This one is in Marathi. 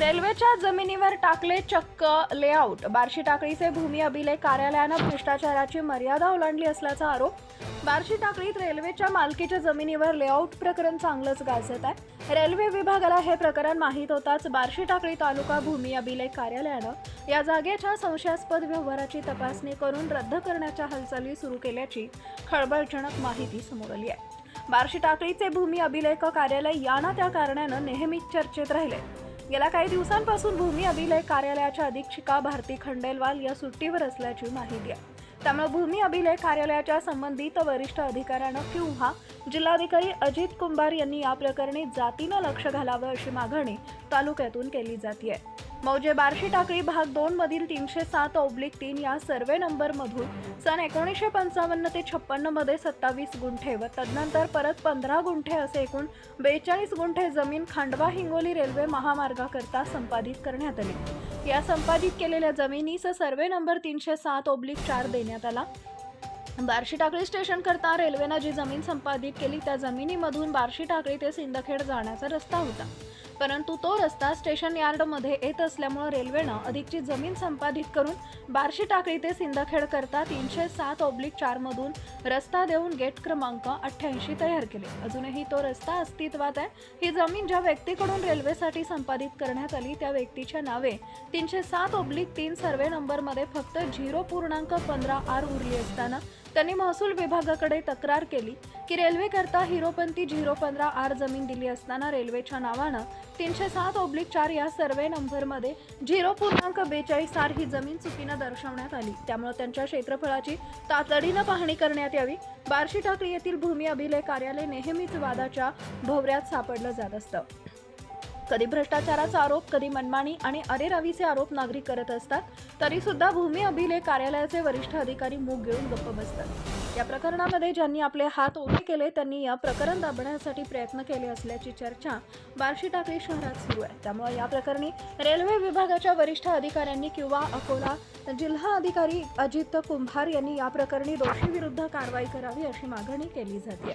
रेल्वेच्या जमिनीवर टाकले चक्क लेआउट. बार्शी टाकळीचे भूमी अभिलेख कार्यालयानं भ्रष्टाचाराची मर्यादा ओलांडली असल्याचा आरोप. बार्शी टाकळीत रेल्वेच्या मालकीच्या जमिनीवर लेआउट प्रकरण चांगलंच गाजत आहे. रेल्वे विभागाला हे प्रकरण माहीत होताच बार्शी टाकळी तालुका भूमी अभिलेख कार्यालयानं या जागेच्या संशयास्पद व्यवहाराची तपासणी करून रद्द करण्याच्या हालचाली सुरू केल्याची खळबळजनक माहिती समोर आली आहे. बार्शी टाकळीचे भूमी अभिलेख कार्यालय या ना त्या कारणानं नेहमीच चर्चेत राहिले. गेल्या काही दिवसांपासून भूमी अभिलेख कार्यालयाच्या अधीक्षिका भारती खंडेलवाल या सुट्टीवर असल्याची माहिती आहे. त्यामुळे भूमी अभिलेख कार्यालयाच्या संबंधित वरिष्ठ अधिकाऱ्यानं किंवा जिल्हाधिकारी अजित कुंभार यांनी या प्रकरणी जातीनं लक्ष घालावं अशी मागणी तालुक्यातून केली जाते मौजे बार्शी टाकळी भाग दोन मधील तीनशे सात ओब्लिक तीन या सर्वे नंबर मधून सन एकोणीसशे पंचावन्न ते छप्पन्नमध्ये सत्तावीस गुंठे व तदनंतर परत पंधरा गुंठे असे एकूण बेचाळीस गुंठे जमीन खांडवा हिंगोली रेल्वे महामार्गाकरता संपादित करण्यात आली. या संपादित केलेल्या जमिनीस सर्वे नंबर तीनशे सात ओब्लिक चार देण्यात आला. बार्शी टाकळी स्टेशन करता रेल्वेनं जी जमीन संपादित केली त्या जमिनीमधून बार्शी टाकळी ते सिंदखेड जाण्याचा रस्ता होता. परंतु तो रस्ता स्टेशन यार्डमध्ये येत असल्यामुळे रेल्वेनं अधिकची जमीन संपादित करून बार्शी टाकळी ते सिंदखेड करता तीनशे सात ओब्लिक चारमधून रस्ता देऊन गेट क्रमांक अठ्ठ्याऐंशी तयार केले. अजूनही तो रस्ता अस्तित्वात आहे. ही जमीन ज्या व्यक्तीकडून रेल्वेसाठी संपादित करण्यात आली त्या व्यक्तीच्या नावे तीनशे सात ओब्लिक तीन सर्वे नंबरमध्ये फक्त झिरो पूर्णांक पंधरा आर उरली असताना त्यांनी महसूल विभागाकडे तक्रार केली की रेल्वेकरता हिरोपंती झिरो पंधरा आर जमीन दिली असताना रेल्वेच्या नावानं तीनशे सात ओब्लिक चार या सर्वे नंबरमध्ये झिरो पूर्णांक बेचाळीस आर ही जमीन चुकीनं दर्शवण्यात आली. त्यामुळे त्यांच्या क्षेत्रफळाची तातडीनं पाहणी करण्यात यावी. बार्शी टाकळी येथील भूमी अभिलेख कार्यालय नेहमीच वादाच्या भोवऱ्यात सापडलं जात असतं. कधी भ्रष्टाचाराचा आरोप कधी मनमानी आणि अरेरावीचे आरोप नागरिक करत असतात तरी सुद्धा भूमी अभिलेख कार्यालयाचे वरिष्ठ अधिकारी मूग गिळून गप्प बसतात. या प्रकरणामध्ये ज्यांनी आपले हात ओले केले त्यांनी या प्रकरण दाबण्यासाठी प्रयत्न केले असल्याची चर्चा बार्शी टाकळी शहरात सुरू आहे. त्यामुळे या प्रकरणी रेल्वे विभागाच्या वरिष्ठ अधिकाऱ्यांनी किंवा अकोला जिल्हा अधिकारी अजित कुंभार यांनी या प्रकरणी दोषीविरुद्ध कारवाई करावी अशी मागणी केली जाते